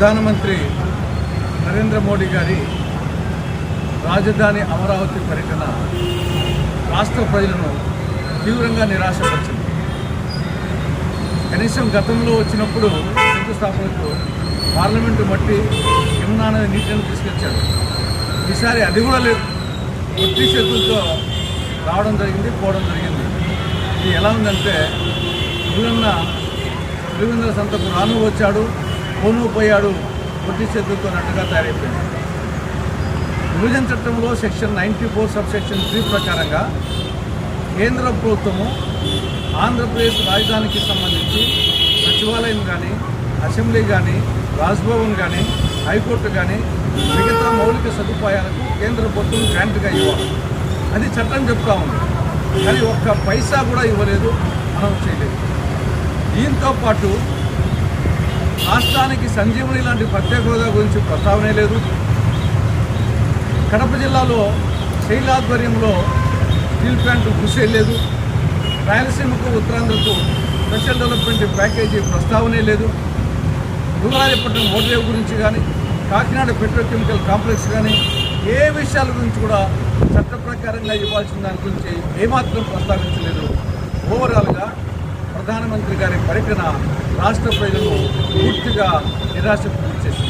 ప్రధానమంత్రి నరేంద్ర మోడీ గారి రాజధాని అమరావతి పర్యటన రాష్ట్ర ప్రజలను తీవ్రంగా నిరాశపరిచింది. కనీసం గతంలో వచ్చినప్పుడు శంకుస్థాపనకు పార్లమెంటు మట్టి యమునా నీటిని తీసుకొచ్చాడు ఈసారి అది కూడా లేదు. ఒట్టి చేతులతో రావడం జరిగింది పోవడం జరిగింది. ఇది ఎలా ఉందంటే పుల్లన్న పులివెందుల సంతకు రాను వచ్చాడు. పోను పోయాడు ఒట్టి చేతులతో నట్టుగా తయారైపోయింది. విభజన చట్టంలో section ninety four sub section three ప్రకారంగా కేంద్ర ప్రభుత్వము ఆంధ్రప్రదేశ్ రాజధానికి సంబంధించి సచివాలయం కానీ అసెంబ్లీ కానీ రాజ్భవన్ కానీ హైకోర్టు కానీ మిగతా మౌలిక సదుపాయాలకు కేంద్ర ప్రభుత్వం గ్రాంట్గా ఇవ్వాలి. అది చట్టం చెప్తా ఉంది. కానీ ఒక్క పైసా కూడా ఇవ్వలేదు మనం చేయలేదు. దీంతో పాటు రాష్ట్రానికి సంజీవుని లాంటి ప్రత్యేక హోదా గురించి ప్రస్తావనే లేదు. కడప జిల్లాలో శైలాధ్వర్యంలో స్టీల్ ప్లాంట్లు కృషి లేదు. రాయలసీమకు ఉత్తరాంధ్రకు స్పెషల్ డెవలప్మెంట్ ప్యాకేజీ ప్రస్తావనే లేదు. దుర్గాజపట్నం ఓడరేవు గురించి కానీ కాకినాడ పెట్రోకెమికల్ కాంప్లెక్స్ కానీ ఏ విషయాల గురించి కూడా చట్ట ప్రకారంగా ఇవ్వాల్సిన దాని గురించి ఏమాత్రం ప్రస్తావించలేదు. ఓవరాల్గా ప్రధానమంత్రి గారి పర్యటన రాష్ట్ర ప్రజలను పూర్తిగా నిరాశకు గురి చేసింది.